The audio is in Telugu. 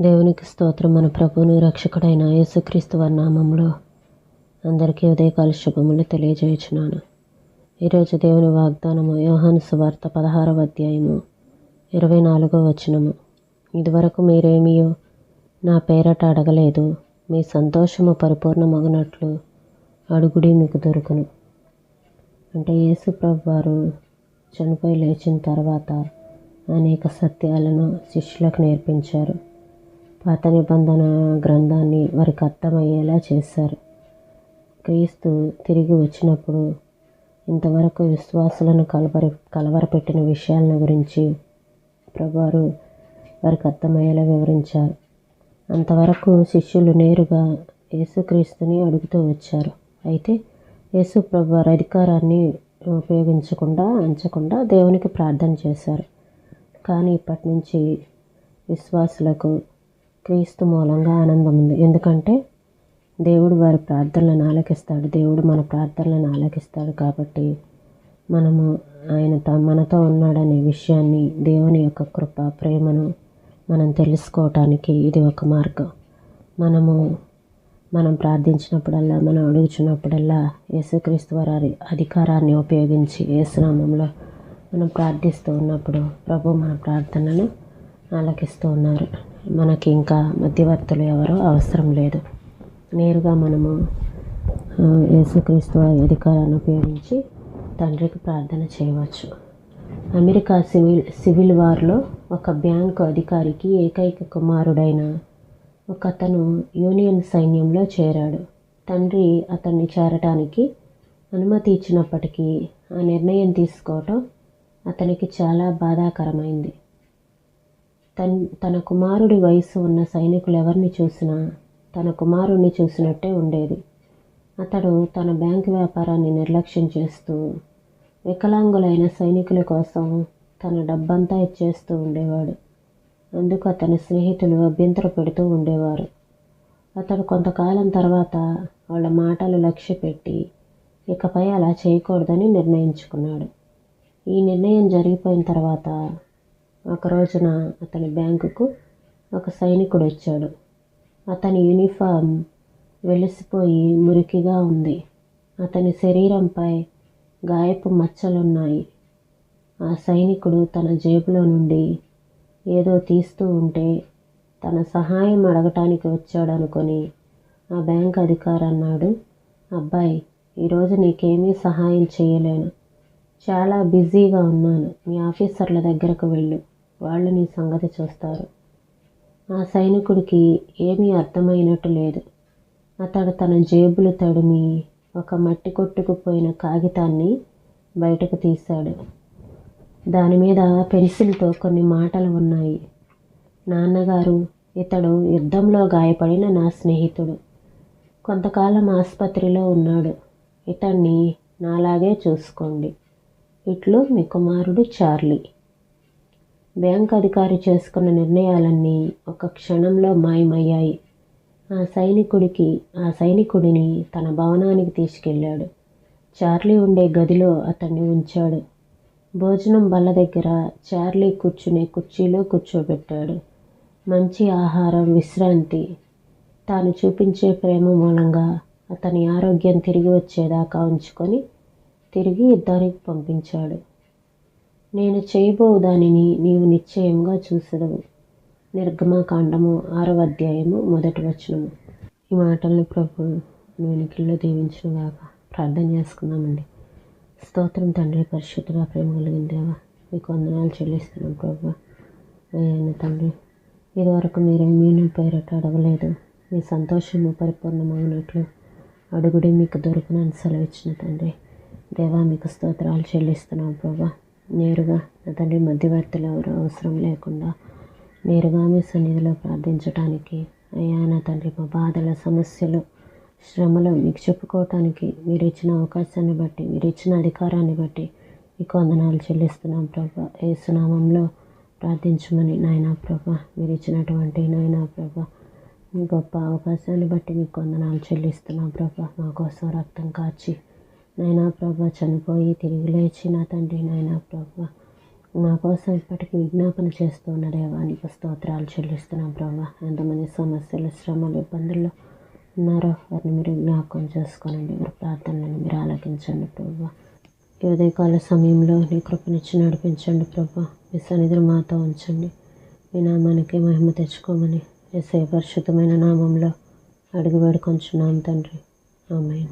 దేవునికి స్తోత్రం. మన ప్రభువును రక్షకుడైన యేసుక్రీస్తు వారి నామంలో అందరికీ ఉదయకాల శుభములు తెలియజేయుచున్నాను. ఈరోజు దేవుని వాగ్దానము యోహాను సువార్త పదహారవ అధ్యాయము ఇరవై నాలుగో వచనము. ఇదివరకు మీరేమియో నా పేరట అడగలేదు మీ సంతోషము పరిపూర్ణమగినట్లు అడుగుడి మీకు దొరుకును. అంటే యేసు ప్రభు వారు చనిపోయి లేచిన తర్వాత అనేక సత్యాలను శిష్యులకు నేర్పించారు. పాత నిబంధన గ్రంథాన్ని వారికి అర్థమయ్యేలా చేశారు. క్రీస్తు తిరిగి వచ్చినప్పుడు ఇంతవరకు విశ్వాసులను కలవర కలవరపెట్టిన విషయాలను గురించి ప్రభువారు వారికి అర్థమయ్యేలా వివరించారు. అంతవరకు శిష్యులు నేరుగా యేసుక్రీస్తుని అడుగుతూ వచ్చారు. అయితే యేసు ప్రభు వారి అధికారాన్ని ఉపయోగించకుండా అంచకుండా దేవునికి ప్రార్థన చేశారు. కానీ ఇప్పటి నుంచి విశ్వాసులకు క్రీస్తు మూలంగా ఆనందం ఉంది ఎందుకంటే దేవుడు వారి ప్రార్థనలను ఆలకిస్తాడు. దేవుడు మన ప్రార్థనలను ఆలకిస్తాడు కాబట్టి మనము ఆయన త మనతో ఉన్నాడనే విషయాన్ని దేవుని యొక్క కృప ప్రేమను మనం తెలుసుకోవటానికి ఇది ఒక మార్గం. మనము మనం ప్రార్థించినప్పుడల్లా మనం అడుగుచున్నప్పుడల్లా యేసుక్రీస్తు వారి అధికారాన్ని ఉపయోగించి యేసునామంలో మనం ప్రార్థిస్తూ ఉన్నప్పుడు ప్రభు మన ప్రార్థనను ఆలకిస్తూ ఉన్నారు. మనకి ఇంకా మధ్యవర్తులు ఎవరో అవసరం లేదు. నేరుగా మనము యేసుక్రీస్తు అధికారాన్ని ఉపయోగించి తండ్రికి ప్రార్థన చేయవచ్చు. అమెరికా సివిల్ సివిల్ వార్లో ఒక బ్యాంకు అధికారికి ఏకైక కుమారుడైన ఒక అతను యూనియన్ సైన్యంలో చేరాడు. తండ్రి అతన్ని చేరటానికి అనుమతి ఇచ్చినప్పటికీ ఆ నిర్ణయం తీసుకోవటం అతనికి చాలా బాధాకరమైంది. తన్ తన కుమారుడి వయసు ఉన్న సైనికులు ఎవరిని చూసినా తన కుమారుడిని చూసినట్టే ఉండేది. అతడు తన బ్యాంకు వ్యాపారాన్ని నిర్లక్ష్యం చేస్తూ వికలాంగులైన సైనికుల కోసం తన డబ్బంతా ఇచ్చేస్తూ ఉండేవాడు. అందుకు అతని స్నేహితులు అభ్యంతర పెడుతూ ఉండేవారు. అతడు కొంతకాలం తర్వాత వాళ్ళ మాటలు లక్ష్య పెట్టి ఇకపై అలా చేయకూడదని నిర్ణయించుకున్నాడు. ఈ నిర్ణయం జరిగిపోయిన తర్వాత ఒక రోజున అతని బ్యాంకుకు ఒక సైనికుడు వచ్చాడు. అతని యూనిఫామ్ వెలిసిపోయి మురికిగా ఉంది. అతని శరీరంపై గాయపు మచ్చలున్నాయి. ఆ సైనికుడు తన జేబులో నుండి ఏదో తీస్తూ ఉంటే తన సహాయం అడగటానికి వచ్చాడనుకొని ఆ బ్యాంక్ అధికారి అన్నాడు అబ్బాయి ఈరోజు నీకేమీ సహాయం చేయలేను. చాలా బిజీగా ఉన్నాను. మీ ఆఫీసర్ల దగ్గరకు వెళ్ళు. వాళ్ళు నీ సంగతి చూస్తారు. ఆ సైనికుడికి ఏమీ అర్థమైనట్టు లేదు. అతడు తన జేబులు తడిమి ఒక మట్టి కొట్టుకుపోయిన కాగితాన్ని బయటకు తీశాడు. దాని మీద పెన్సిల్తో కొన్ని మాటలు ఉన్నాయి. నాన్నగారు ఇతడు యుద్ధంలో గాయపడిన నా స్నేహితుడు. కొంతకాలం ఆసుపత్రిలో ఉన్నాడు. ఇతన్ని నాలాగే చూసుకోండి. ఇట్లు మీ కుమారుడు చార్లీ. బ్యాంక్ అధికారి చేసుకున్న నిర్ణయాలన్నీ ఒక క్షణంలో మాయమయ్యాయి. ఆ సైనికుడికి ఆ సైనికుడిని తన భవనానికి తీసుకెళ్ళాడు. చార్లీ ఉండే గదిలో అతన్ని ఉంచాడు. భోజనం బల్ల దగ్గర చార్లీ కూర్చునే కుర్చీలో కూర్చోబెట్టాడు. మంచి ఆహారం విశ్రాంతి. తాను చూపించే ప్రేమ మూలంగా అతని ఆరోగ్యం తిరిగి వచ్చేదాకా ఉంచుకొని తిరిగి యుద్ధానికి పంపించాడు. నేను చేయబో దానిని నీవు నిశ్చయంగా చూసదవు. నిర్గమాకాండము ఆరవ అధ్యాయము మొదటి వచనము. ఈ మాటలను ప్రభు వెనుకల్లో దీవించిన గాక ప్రార్థన చేసుకుందామండి. స్తోత్రం తండ్రి పరిశుద్ధుల ప్రేమ కలిగిన దేవా మీకు వందనాలు చెల్లిస్తున్నాం ప్రభు. అయ్యాను తండ్రి ఇదివరకు మీరేమీ పేరట అడగలేదు. మీ సంతోషము పరిపూర్ణమైనట్లు అడుగుడి మీకు దొరుకునని సెలవిచ్చిన తండ్రి. దేవా మీకు స్తోత్రాలు చెల్లిస్తున్నాం ప్రభా. నేరుగా నా తండ్రి మధ్యవర్తులు ఎవరు అవసరం లేకుండా నేరుగా మీ సన్నిధిలో ప్రార్థించడానికి అయ్యా నా తండ్రి మా బాధల సమస్యలు శ్రమలు మీకు చెప్పుకోవటానికి మీరు ఇచ్చిన అవకాశాన్ని బట్టి మీరు ఇచ్చిన అధికారాన్ని బట్టి మీకు వందనాలు చెల్లిస్తున్నాం ప్రభా. ఏసునామంలో ప్రార్థించమని నాయన ప్రభా మీరు ఇచ్చినటువంటి నాయన ప్రభా మీ గొప్ప అవకాశాన్ని బట్టి మీకు వందనాలు చెల్లిస్తున్నాం ప్రభా. మా కోసం రక్తం కాచి నాయనా ప్రభా చనిపోయి తిరిగి లేచి నా తండ్రి నాయనా ప్రభా మా కోసం ఇప్పటికీ విజ్ఞాపన చేస్తున్న దేవానికి స్తోత్రాలు చెల్లిస్తున్నాం ప్రభా. ఎంతమంది సమస్యలు శ్రమలు ఇబ్బందుల్లో ఉన్నారో వారిని మీరు జ్ఞాపకం చేసుకోనండి. మీరు ప్రార్థనలను మీరు ఆలకించండి ప్రభా. ఉదయకాల సమయంలో నీ కృపనిచ్చి నడిపించండి ప్రభా. మీ సన్నిధిని మాతో ఉంచండి. మీ నామానికి మహిమ తెచ్చుకోమని ఎస్ఐ పరిశుద్ధమైన నామంలో అడిగి వేడుకొంచున్నాం తండ్రి. ఆమె